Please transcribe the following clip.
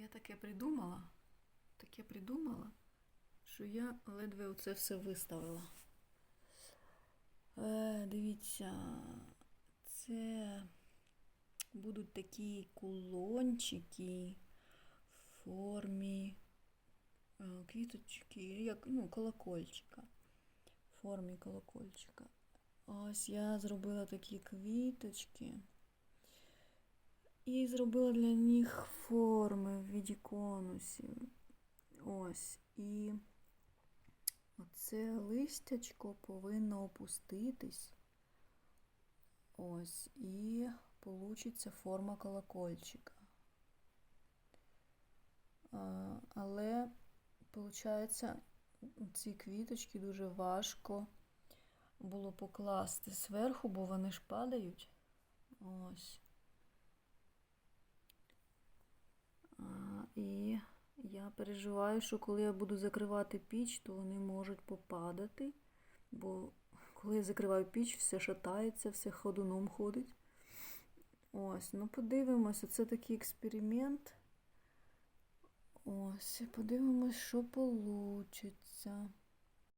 Я таке придумала, таке придумала, що я ледве оце все виставила. Е, дивіться, це будуть такі кулончики в формі е, квіточки, як ну, колокольчика. В формі колокольчика. Ось я зробила такі квіточки. І зробила для них форми в віді конусів. Ось. І оце листячко повинно опуститись. Ось. І получиться форма колокольчика. Але, виходить, ці квіточки дуже важко було покласти зверху, бо вони ж падають. Ось. І я переживаю, що коли я буду закривати піч, то вони можуть попадати. Бо коли я закриваю піч, все шатається, все ходуном ходить. Ось, ну подивимося, це такий експеримент. Ось, подивимось, що получиться.